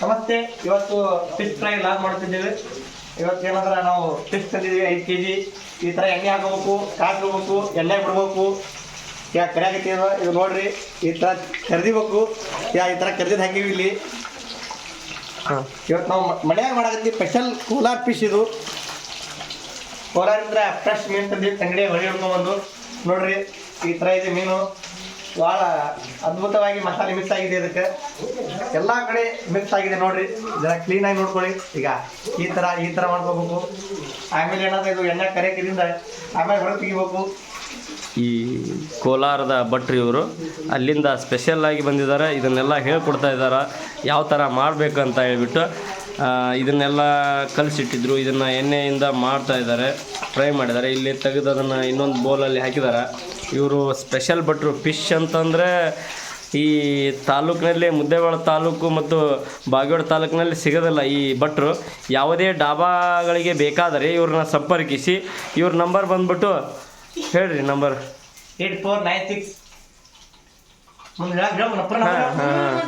ನಮಸ್ತೆ ಇವತ್ತು fish fry log ಮಾಡ್ತಿದ್ದೇವೆ. ಇವತ್ತು ಏನಂದ್ರೆ ನಾವು ಫಿಶ್ ತಂದಿದ್ದೀವಿ ಐದು ಕೆ ಜಿ ಈ ಥರ ಎಣ್ಣೆ ಹಾಕೋಬೇಕು ಕಾಸ್ಕೋಬೇಕು ಎಣ್ಣೆ ಬಿಡ್ಬೇಕು. ಯಾ ಕರಿಯಾಕತ್ತೀವ ಇದು ನೋಡ್ರಿ ಈ ಥರ ಕರ್ದಿಬೇಕು. ಯಾ ಈ ಥರ ಕರ್ದಿದ್ದು ಹಾಕಿವಿ ಇಲ್ಲಿ ಇವತ್ತು ನಾವು ಮನೆಯಾಗ ಮಾಡಕತ್ತೀವಿ ಸ್ಪೆಷಲ್ ಕೋಲಾರ್ ಫಿಶ್ ಇದು. ಕೋಲಾರಿಂದ ಫ್ರೆಶ್ ಮೀನು ತಂದಿವಿ ಅಂಗಡಿ ಹೊಳಿ ಹಿಡ್ಕೊಂಡ್ಬಂದು ನೋಡ್ರಿ ಈ ಥರ ಇದೆ ಮೀನು. ಭಾಳ ಅದ್ಭುತವಾಗಿ ಮಸಾಲೆ ಮಿಕ್ಸ್ ಆಗಿದೆ ಇದಕ್ಕೆ. ಎಲ್ಲ ಕಡೆ ಮಿಕ್ಸ್ ಆಗಿದೆ ನೋಡ್ರಿ. ಜರ ಕ್ಲೀನಾಗಿ ನೋಡ್ಕೊಳ್ಳಿ. ಈಗ ಈ ಥರ ಈ ಥರ ಮಾಡ್ಕೋಬೇಕು. ಆಮೇಲೆ ಏನಾದ್ರೆ ಇದು ಎಣ್ಣೆ ಕರೆಯಕ್ಕಿದಿಂದ ಆಮೇಲೆ ಹೊರಗೆ ತೆಗಿಬೇಕು. ಈ ಕೋಲಾರದ ಭಟ್ರು ಇವರು ಅಲ್ಲಿಂದ ಸ್ಪೆಷಲ್ಲಾಗಿ ಬಂದಿದ್ದಾರೆ. ಇದನ್ನೆಲ್ಲ ಹೇಳ್ಕೊಡ್ತಾ ಇದ್ದಾರೆ. ಯಾವ ಥರ ಮಾಡಬೇಕು ಅಂತ ಹೇಳ್ಬಿಟ್ಟು ಇದನ್ನೆಲ್ಲ ಕಲಿಸಿಟ್ಟಿದ್ರು. ಇದನ್ನು ಎಣ್ಣೆಯಿಂದ ಮಾಡ್ತಾ ಇದ್ದಾರೆ. ಫ್ರೈ ಮಾಡಿದ್ದಾರೆ. ಇಲ್ಲಿ ತೆಗೆದು ಅದನ್ನು ಇನ್ನೊಂದು ಬೌಲಲ್ಲಿ ಹಾಕಿದ್ದಾರೆ. ಇವರು ಸ್ಪೆಷಲ್ ಭಟ್ರು ಫಿಶ್ ಅಂತಂದರೆ ಈ ತಾಲೂಕಿನಲ್ಲಿ ಮುದ್ದೇವಾಳ ತಾಲೂಕು ಮತ್ತು ಬಾಗೇವಾಡ ತಾಲೂಕಿನಲ್ಲಿ ಸಿಗೋದಿಲ್ಲ ಈ ಭಟ್ರು. ಯಾವುದೇ ಡಾಬಾಗಳಿಗೆ ಬೇಕಾದರೆ ಇವ್ರನ್ನ ಸಂಪರ್ಕಿಸಿ ಇವ್ರ ನಂಬರ್ ಬಂದ್ಬಿಟ್ಟು ಹೇಳ್ರಿ number eight four nine six. ಹಾಂ ಹಾಂ.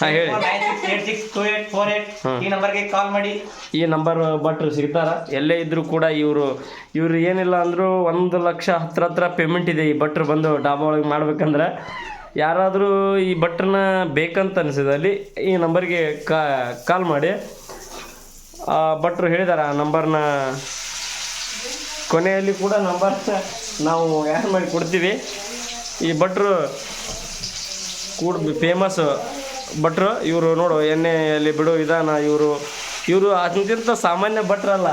ಹಾಂ ಹೇಳಿ. Nine six eight six two eight four eight ಈ ನಂಬರ್ಗೆ ಕಾಲ್ ಮಾಡಿ. ಈ ನಂಬರ್ ಭಟ್ರು ಸಿಗ್ತಾರ. ಎಲ್ಲೇ ಇದ್ದರೂ ಕೂಡ ಇವರು ಇವರು ಏನಿಲ್ಲ ಅಂದರೂ ಒಂದು ಲಕ್ಷ ಹತ್ರ ಹತ್ರ ಪೇಮೆಂಟ್ ಇದೆ ಈ ಭಟ್ರು ಬಂದು ಡಾಬಾ ಒಳಗೆ ಮಾಡ್ಬೇಕಂದ್ರೆ. ಯಾರಾದರೂ ಈ ಭಟ್ರನ್ನ ಬೇಕಂತ ಅನಿಸಿದಲ್ಲಿ ಈ ನಂಬರ್ಗೆ ಕಾಲ್ ಮಾಡಿ. ಆ ಭಟ್ರು ಹೇಳಿದಾರೆ ಆ ನಂಬರ್ನ ಕೊನೆಯಲ್ಲಿ ಕೂಡ ನಂಬರ್ ನಾವು ಯಾರು ಮಾಡಿ ಕೊಡ್ತೀವಿ. ಈ ಭಟ್ರು ಕೂಡ ಫೇಮಸ್ ಭಟ್ರು ಇವರು ನೋಡು ಎಣ್ಣೆಯಲ್ಲಿ ಬಿಡೋ ವಿಧಾನ ಇವರು. ಇವರು ಅತ್ಯಂತ ಸಾಮಾನ್ಯ ಭಟ್ರಲ್ಲ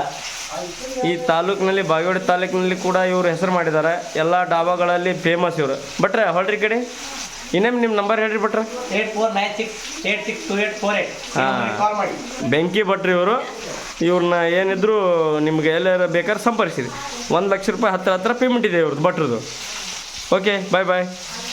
ಈ ತಾಲೂಕಿನಲ್ಲಿ ಬಾಗೇವಾಡಿ ತಾಲೂಕಿನಲ್ಲಿ ಕೂಡ ಇವರು ಹೆಸರು ಮಾಡಿದ್ದಾರೆ. ಎಲ್ಲ ಡಾಬಾಗಳಲ್ಲಿ ಫೇಮಸ್ ಇವರು. ಭಟ್ರೆ ಹೊಳ್ರಿ ಕಡೆ. ಇನ್ನೇನು ನಿಮ್ಮ ನಂಬರ್ ಹೇಳ್ರಿ ಭಟ್ರೆ? Eight four nine six eight six two eight four eight. Call ಮಾಡಿ ಬೆಂಕಿ ಭಟ್ರು ಇವರು. ಇವ್ರನ್ನ ಏನಿದ್ರು ನಿಮ್ಗೆ ಎಲ್ಲಾರು ಬೇಕಾದ್ರೆ ಸಂಪರ್ಕಿಸಿರಿ. ಒಂದು ಲಕ್ಷ ರೂಪಾಯಿ ಹತ್ತಿರ ಹತ್ತಿರ ಪೇಮೆಂಟ್ ಇದೆ ಇವ್ರದ್ದು ಭಟ್ರದ್ದು ಓಕೆ ಬಾಯ್ ಬಾಯ್